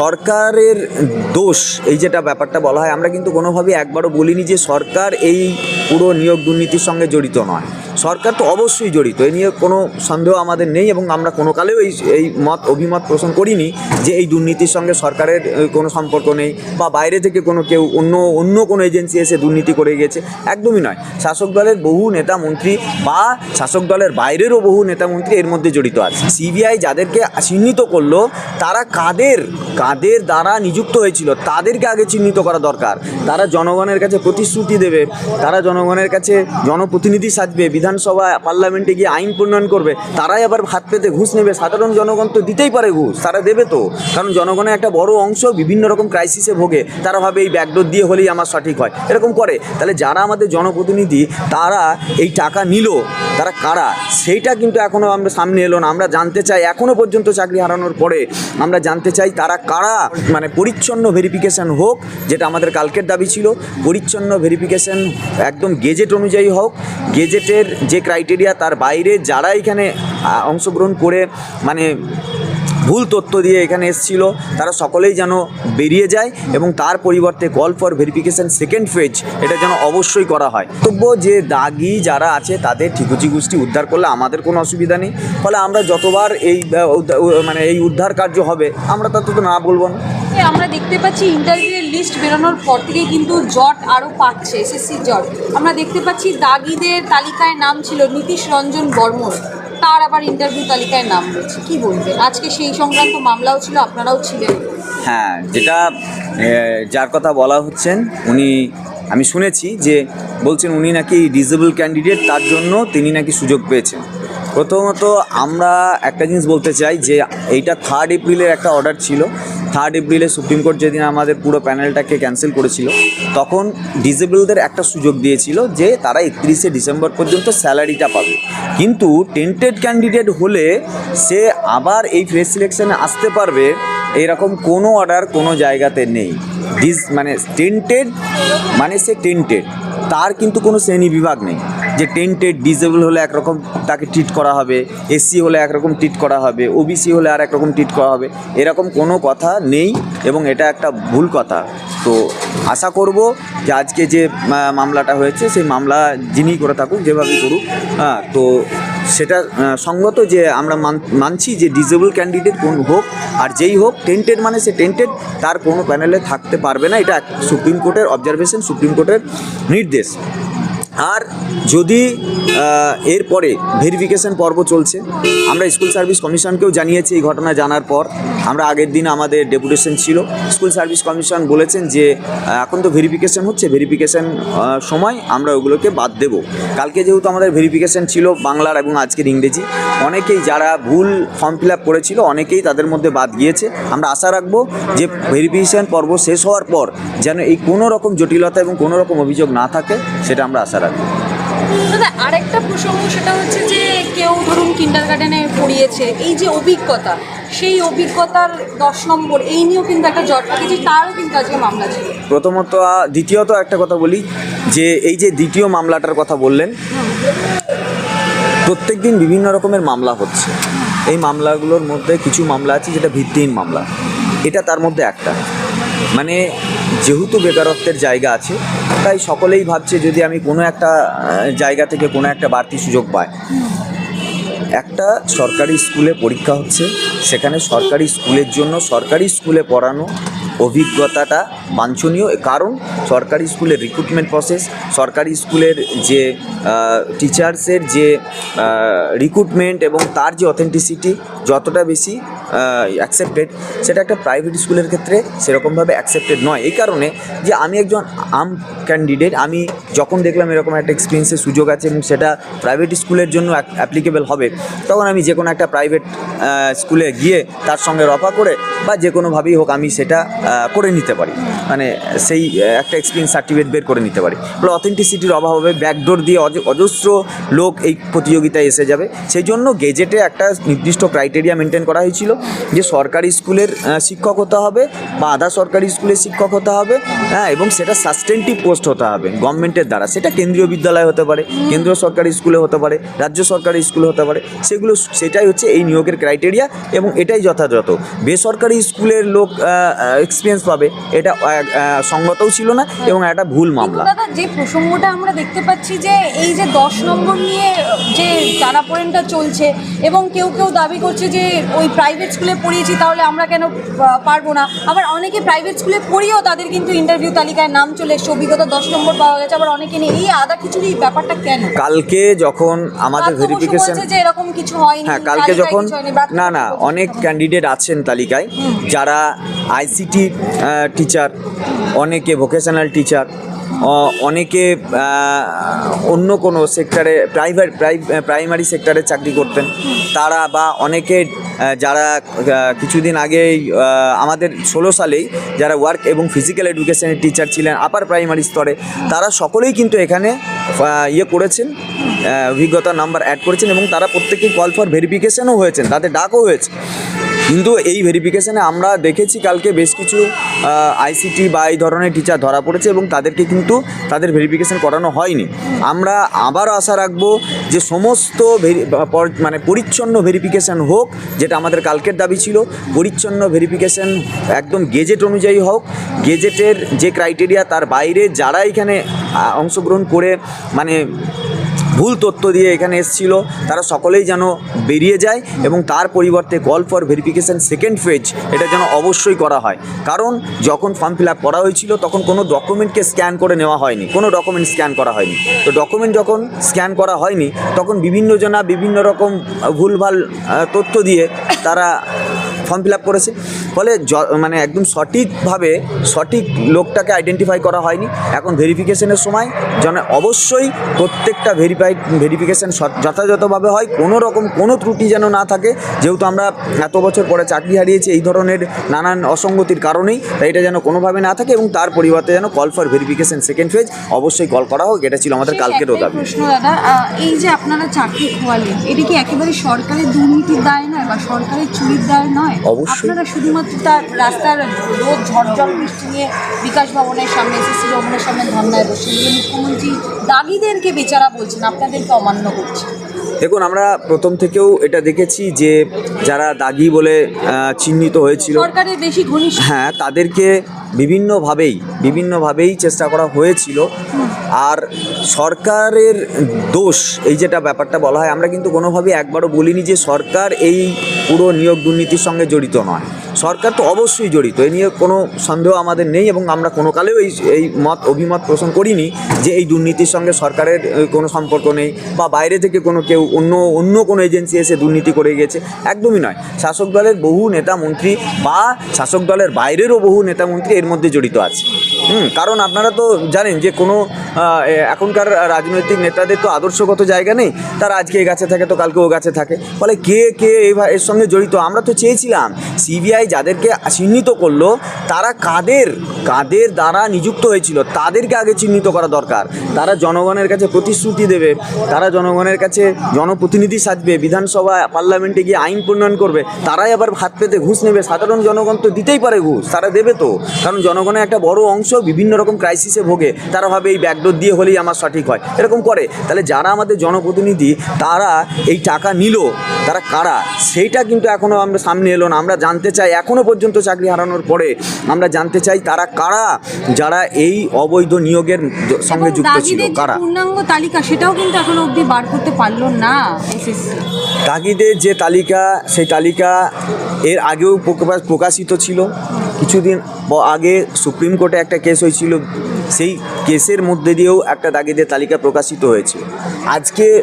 সরকারের দোষ, এই যেটা ব্যাপারটা বলা হয়, আমরা কিন্তু কোনোভাবেই একবারও বলিনি যে সরকার এই পুরো নিয়োগ দুর্নীতির সঙ্গে জড়িত নয়। সরকার তো অবশ্যই জড়িত। এ নিয়ে কোনো সন্দেহ আমাদের নেই এবং আমরা কোনো কালেও এই এই মত, অভিমত পোষণ করিনি যে এই দুর্নীতির সঙ্গে সরকারের কোনো সম্পর্ক নেই বা বাইরে থেকে কোনো কেউ অন্য অন্য কোনো এজেন্সি এসে দুর্নীতি করে গিয়েছে একদমই নয়। শাসক দলের বহু নেতা মন্ত্রী বা শাসক দলের বাইরেরও বহু নেতা মন্ত্রী এর মধ্যে জড়িত আছে। সিবিআই যাদেরকে চিহ্নিত করল, তারা কাদের কাদের দ্বারা নিযুক্ত হয়েছিল, তাদেরকে আগে চিহ্নিত করা দরকার। তারা জনগণের কাছে প্রতিশ্রুতি দেবে, তারা জনগণের কাছে জনপ্রতিনিধি সাজবে বিধানসভা পার্লামেন্টে গিয়ে আইন প্রণয়ন করবে, তারাই আবার হাত পেতে ঘুষ নেবে। সাধারণ জনগণ তো দিতেই পারে ঘুষ, তারা দেবে তো। কারণ জনগণের একটা বড় অংশ বিভিন্ন রকম ক্রাইসিসে ভোগে, তারা ভাবে এই ব্যাকডোর দিয়ে হলেই আমার সঠিক হয়। এরকম করে। তাহলে যারা আমাদের জনপ্রতিনিধি, তারা এই টাকা নিল, তারা কারা? সেইটা কিন্তু এখনও আমরা সামনে এলো না। আমরা জানতে চাই এখনও পর্যন্ত চাকরি হারানোর পরে আমরা জানতে চাই তারা কারা? মানে পরিচ্ছন্ন ভেরিফিকেশান হোক, যেটা আমাদের কালকের দাবি ছিল, পরিচ্ছন্ন ভেরিফিকেশান একদম গেজেট অনুযায়ী হোক গেজেটের যে ক্রাইটেরিয়া তার বাইরে যারা এখানে অংশগ্রহণ করে মানে ভুল তথ্য দিয়ে এখানে এসেছিল, তারা সকলেই যেন বেরিয়ে যায় এবং তার পরিবর্তে call for verification second phase এটা যেন অবশ্যই করা হয়। বক্তব্য যে দাগি যারা আছে তাদের ঠিকুচি গোষ্ঠী উদ্ধার করলে আমাদের কোনো অসুবিধা নেই। ফলে আমরা যতবার এই মানে এই উদ্ধার কার্য হবে, আমরা তত তো না বলব না। আমরা দেখতে পাচ্ছি ইন্টারভিউয়ের লিস্ট বেরোনোর পর থেকেই কিন্তু জট আরও পাচ্ছে, এসএসসি জট। আমরা দেখতে পাচ্ছি দাগিদের তালিকায় নাম ছিল নীতিশ রঞ্জন বর্মন। তার আবার ইন্টারভিউ তালিকায় নাম রয়েছে। কি বলবেন? আজকে সেই সংক্রান্ত মামলাও ছিল, আপনারাও ছিলেন। হ্যাঁ যেটা যার কথা বলা হচ্ছেন, উনি, আমি শুনেছি যে বলছেন উনি নাকি ডিজেবল ক্যান্ডিডেট তার জন্য তিনি নাকি সুযোগ পেয়েছেন। প্রথমত আমরা একটা জিনিস বলতে চাই যে, এইটা থার্ড এপ্রিলের একটা অর্ডার ছিল। থার্ড এপ্রিলে সুপ্রিম কোর্ট যেদিন আমাদের পুরো প্যানেলটাকে ক্যান্সেল করেছিল, তখন ডিজেবলদের একটা সুযোগ দিয়েছিল যে তারা একত্রিশে ডিসেম্বর পর্যন্ত স্যালারিটা পাবে। কিন্তু টেন্টেড ক্যান্ডিডেট হলে সে আবার এই ফ্রেশ সিলেকশনে আসতে পারবে, এরকম কোনো অর্ডার কোনো জায়গাতে নেই। ডিস মানে টেন্টেড মানে সে টেন্টেড তার কিন্তু কোনো শ্রেণি বিভাগ নেই। যে টেন্টেড ডিজেবল হলে একরকম তাকে ট্রিট করা হবে এসসি হলে একরকম ট্রিট করা হবে ওবিসি হলে আর একরকম ট্রিট করা হবে, এরকম কোনো কথা নেই এবং এটা একটা ভুল কথা। তো আশা করব যে আজকে যে মামলাটা হয়েছে, সেই মামলা যিনি করে থাকুক, যেভাবেই করুক হ্যাঁ তো সেটা সঙ্গত যে আমরা মান- মানছি যে ডিজেবল ক্যান্ডিডেট কোন হোক আর যেই হোক টেন্টেড মানে সে টেন্টেড তার কোনো প্যানেলে থাকতে পারবে না, এটা সুপ্রিম কোর্টের অবজারভেশন সুপ্রিম কোর্টের নির্দেশ। আর যদি এরপরে ভেরিফিকেশন পর্ব চলছে, আমরা স্কুল সার্ভিস কমিশনকেও জানিয়েছি এই ঘটনা জানার পর। আমরা আগের দিন আমাদের ডেপুটেশন ছিল। স্কুল সার্ভিস কমিশন বলেছেন যে এখন তো ভেরিফিকেশন হচ্ছে। ভেরিফিকেশন সময় আমরা ওগুলোকে বাদ দেব। কালকে যেহেতু আমাদের ভেরিফিকেশন ছিল বাংলার এবং আজকের ইংরেজি, অনেকেই যারা ভুল ফর্ম ফিল আপ করেছিল, অনেকেই তাদের মধ্যে বাদ গিয়েছে। আমরা আশা রাখব যে ভেরিফিকেশন পর্ব শেষ হওয়ার পর যেন এই কোনো রকম জটিলতা এবং কোনো রকম অভিযোগ না থাকে, সেটা আমরা আশা রাখব। দাদা আরেকটা প্রসঙ্গ সেটা হচ্ছে যে কেউ ধরুন কিন্ডার গার্ডেনে পড়িয়েছে এই যে অভিজ্ঞতা সেই অভিজ্ঞতার দশ নম্বর এই নিয়েও কিন্তু একটা জট পাকিয়েছে তারও কিন্তু আজকে মামলা ছিল। প্রথমত দ্বিতীয়ত একটা কথা বলি যে এই যে দ্বিতীয় মামলাটার কথা বললেন প্রত্যেক দিন বিভিন্ন রকমের মামলা হচ্ছে। এই মামলাগুলোর মধ্যে কিছু মামলা আছে যেটা ভিত্তিহীন মামলা। এটা তার মধ্যে একটা। মানে যেহেতু বেকারত্বের জায়গা আছে, তাই সকলেই ভাবছে যদি আমি কোনো একটা জায়গা থেকে কোনো একটা বাড়তি সুযোগ পাই। একটা সরকারি স্কুলে পরীক্ষা হচ্ছে, সেখানে সরকারি স্কুলের জন্য সরকারি স্কুলে পড়ানো অভিজ্ঞতাটা বাঞ্ছনীয় কারণ সরকারি স্কুলের রিক্রুটমেন্ট প্রসেস সরকারি স্কুলের যে টিচার্সের যে রিক্রুটমেন্ট এবং তার যে অথেন্টিসিটি যতটা বেশি অ্যাকসেপ্টেড সেটা একটা প্রাইভেট স্কুলের ক্ষেত্রে সেরকমভাবে অ্যাকসেপ্টেড নয়। এই কারণে যে আমি একজন আম ক্যান্ডিডেট আমি যখন দেখলাম এরকম একটা এক্সপিরিয়েন্সের সুযোগ আছে এবং সেটা প্রাইভেট স্কুলের জন্য অ্যাপ্লিকেবল হবে, তখন আমি যে কোনো একটা প্রাইভেট স্কুলে গিয়ে তার সঙ্গে রফা করে বা যে কোনোভাবেই হোক আমি সেটা করে নিতে পারি। মানে সেই একটা এক্সপিরিয়েন্স সার্টিফিকেট বের করে নিতে পারি। বলে অথেন্টিসিটির অভাব ব্যাকডোর দিয়ে অজ- অজস্র লোক এই প্রতিযোগিতায় এসে যাবে। সেই জন্য গেজেটে একটা নির্দিষ্ট ক্রাইটেরিয়া মেনটেন করা হয়েছিল যে সরকারি স্কুলের শিক্ষক হতে হবে বা আধা সরকারি স্কুলের শিক্ষক হতে হবে হ্যাঁ এবং সেটা সাস্টেনটিভ পোস্ট হতে হবে গভর্নমেন্টের দ্বারা। সেটা কেন্দ্রীয় বিদ্যালয় হতে পারে, কেন্দ্রীয় সরকারি স্কুলে হতে পারে, রাজ্য সরকারি স্কুলে হতে পারে। সেগুলো সেটাই হচ্ছে এই নিয়োগের ক্রাইটেরিয়া এবং এটাই যথাযথ। বেসরকারি স্কুলের লোক এক্সপিরিয়েন্স পাবে। এটা সঙ্গতও ছিল না এবং একটা ভুল মামলা। দাদা যে প্রসঙ্গটা আমরা দেখতে পাচ্ছি যে এই যে দশ নম্বর নিয়ে যে টানাপোড়েনটা চলছে এবং কেউ কেউ দাবি করছে যে ওই প্রাইভেট স্কুলে পড়িয়েছি তাহলে আমরা কেন পারব না। আবার অনেকে প্রাইভেট স্কুলে পড়িয়েও তাদের কিন্তু ইন্টারভিউ তালিকায় নাম চলে এসছে। অভিজ্ঞতা দশ নম্বর পাওয়া গেছে। আবার অনেকে নেই এই আদা খিচুড়ি ব্যাপারটা কেন? কালকে যখন আমাদের ভেরিফিকেশন যে এরকম কিছু হয়নি হ্যাঁ কালকে যখন না না অনেক ক্যান্ডিডেট আছেন তালিকায়। যারা আইসিটি টিচার অনেকে ভোকেশনাল টিচার অনেকে অন্য কোনো সেক্টরে প্রাইভেট প্রাইমারি সেক্টরে চাকরি করতেন। তারা বা অনেকে যারা কিছুদিন আগেই আমাদের ষোলো সালেই যারা ওয়ার্ক এবং ফিজিক্যাল এডুকেশনের টিচার ছিলেন আপার প্রাইমারি স্তরে, তারা সকলেই কিন্তু এখানে ইয়ে করেছেন অভিজ্ঞতা নাম্বার অ্যাড করেছেন এবং তারা প্রত্যেকেই কল ফর ভেরিফিকেশনও হয়েছেন, তাদের ডাকও হয়েছে। কিন্তু এই ভেরিফিকেশানে আমরা দেখেছি কালকে বেশ কিছু আইসিটি বা এই ধরনের টিচার ধরা পড়েছে এবং তাদেরকে কিন্তু তাদের ভেরিফিকেশান করানো হয়নি। আমরা আবারও আশা রাখব যে সমস্ত মানে পরিচ্ছন্ন ভেরিফিকেশান হোক, যেটা আমাদের কালকের দাবি ছিল, পরিচ্ছন্ন ভেরিফিকেশান একদম গেজেট অনুযায়ী হোক গেজেটের যে ক্রাইটেরিয়া তার বাইরে যারা এখানে অংশগ্রহণ করে মানে ভুল তথ্য দিয়ে এখানে এসেছিল। তারা সকলেই যেন বেরিয়ে যায় এবং তার পরিবর্তে call for verification second phase এটা যেন অবশ্যই করা হয়। কারণ যখন ফর্ম ফিল আপ করা হয়েছিল, তখন কোনো ডকুমেন্টকে স্ক্যান করে নেওয়া হয়নি। কোনো ডকুমেন্ট স্ক্যান করা হয়নি। তো ডকুমেন্ট যখন স্ক্যান করা হয়নি, তখন বিভিন্ন জনা বিভিন্ন রকম ভুলভাল তথ্য দিয়ে তারা ফর্ম ফিল আপ করেছে। ফলে মানে একদম সঠিকভাবে সঠিক লোকটাকে আইডেন্টিফাই করা হয়নি। এখন ভেরিফিকেশনের সময় যেন অবশ্যই প্রত্যেকটা ভেরিফাইড ভেরিফিকেশন যথাযথভাবে হয়। কোনো রকম কোনো ত্রুটি যেন না থাকে। যেহেতু আমরা এত বছর পরে চাকরি হারিয়েছি এই ধরনের নানান অসঙ্গতির কারণেই তাই এটা যেন কোনোভাবে না থাকে এবং তার পরিবর্তে যেন call for verification second phase অবশ্যই কল করা হোক। এটা ছিল আমাদের কালকেরও দাবি প্রশ্ন দাদা এই যে আপনারা চাকরি খোয়ালেন এটা কি একেবারে সরকারের দুর্নীতির দায় নয় বা সরকারের চুরির দায় নয়? অবশ্যই। আপনারা শুধুমাত্র তার রাস্তার রোদ ঝড়ঝড় বৃষ্টি নিয়ে বিকাশ ভবনের সামনে এসএসসি ভবনের সামনে ধর্নায় বসে মুখ্যমন্ত্রী দাগিদেরকে বেচারা বলছেন আপনাদেরকে অমান্য করছে। দেখুন আমরা প্রথম থেকেও এটা দেখেছি যে যারা দাগি বলে চিহ্নিত হয়েছিল সরকারের বেশি হ্যাঁ তাদেরকে বিভিন্নভাবেই বিভিন্নভাবেই চেষ্টা করা হয়েছিল। আর সরকারের দোষ, এই যেটা ব্যাপারটা বলা হয়, আমরা কিন্তু কোনোভাবেই একবারও বলিনি যে সরকার এই পুরো নিয়োগ দুর্নীতির সঙ্গে জড়িত নয়। সরকার তো অবশ্যই জড়িত, এ নিয়ে কোনো সন্দেহ আমাদের নেই এবং আমরা কোনো কালেও এই এই মত, অভিমত পোষণ করিনি যে এই দুর্নীতির সঙ্গে সরকারের কোনো সম্পর্ক নেই বা বাইরে থেকে কোনো কেউ অন্য অন্য কোনো এজেন্সি এসে দুর্নীতি করে গিয়েছে একদমই নয়। শাসক দলের বহু নেতা মন্ত্রী বা শাসক দলের বাইরেরও বহু নেতা মন্ত্রী এর মধ্যে জড়িত আছে। কারণ আপনারা তো জানেন যে কোনো এখনকার রাজনৈতিক নেতাদের তো আদর্শগত জায়গা নেই। তারা আজকে এ গাছে থাকে, তো কালকে ও গাছে থাকে। ফলে কে কে এর সঙ্গে জড়িত? আমরা তো চেয়েছিলাম সিবিআই যাদেরকে চিহ্নিত করল, তারা কাদের কাদের দ্বারা নিযুক্ত হয়েছিল? তাদেরকে আগে চিহ্নিত করা দরকার। তারা জনগণের কাছে প্রতিশ্রুতি দেবে, তারা জনগণের কাছে জনপ্রতিনিধি সাজবে, বিধানসভা পার্লামেন্টে গিয়ে আইন প্রণয়ন করবে। তারাই আবার হাত পেতে ঘুষ নেবে। সাধারণ জনগণ তো দিতেই পারে ঘুষ, তারা দেবে তো। কারণ জনগণের একটা বড় অংশ বিভিন্ন রকম ক্রাইসিসে ভোগে। তারা ভাবে এই ব্যাকডোর দিয়ে হলেই আমার সঠিক হয়। এরকম করে। তাহলে যারা আমাদের জনপ্রতিনিধি তারা এই টাকা নিল তারা কারা? সেইটা কিন্তু এখনও আমরা সামনে এলো না। আমরা জানতে চাই এখনও পর্যন্ত চাকরি হারানোর পরে আমরা জানতে চাই তারা কারা? যারা এই অবৈধ নিয়োগের সঙ্গে যুক্ত ছিল কারা? পূর্ণাঙ্গ তালিকা সেটাও কিন্তু এখনও অবধি বার করতে পারল না তাগিদের যে তালিকা সেই তালিকা এর আগেও প্রকাশিত ছিল। কিছুদিন আগে সুপ্রিম কোর্টে একটা কেস হয়েছিল সেই কেসের মধ্যে দিয়েও একটা দাগিদের তালিকা প্রকাশিত হয়েছে। আজকে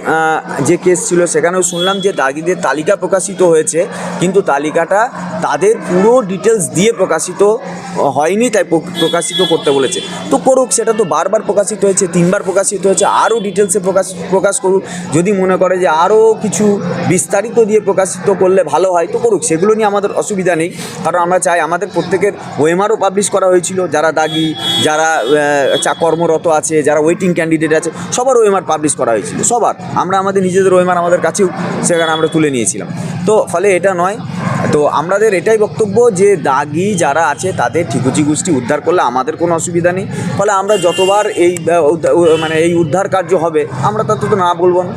যে কেস ছিল সেখানেও শুনলাম যে দাগিদের তালিকা প্রকাশিত হয়েছে, কিন্তু তালিকাটা তাদের পুরো ডিটেলস দিয়ে প্রকাশিত হয়নি, তাই প্র- প্রকাশিত করতে বলেছে। তো করুক, সেটা তো বারবার প্রকাশিত হয়েছে, তিনবার প্রকাশিত হয়েছে, আরও ডিটেলসে প্রকাশ প্রকাশ করুক। যদি মনে করে যে আরও কিছু বিস্তারিত দিয়ে প্রকাশিত করলে ভালো হয়, তো করুক। সেগুলো নিয়ে আমাদের অসুবিধা নেই। কারণ আমরা চাই আমাদের প্রত্যেকের ওয়েমারও পাবলিশ করা হয়েছিল, যারা দাগি, যারা চা কর্মরত আছে, যারা ওয়েটিং ক্যান্ডিডেট আছে, সবার ওয়েমার পাবলিশ করা হয়েছিল, সবার। আমরা আমাদের নিজেদের ওয়েমার আমাদের কাছেও সেখানে আমরা তুলে নিয়েছিলাম। তো ফলে এটা নয়, তো আমাদের এটাই বক্তব্য যে দাগি যারা আছে, তাদের ঠিকুচি গোষ্ঠী উদ্ধার করলে আমাদের কোনো অসুবিধা নেই। ফলে আমরা যতবার এই মানে এই উদ্ধার কার্য হবে, আমরা তত তো না বলব না।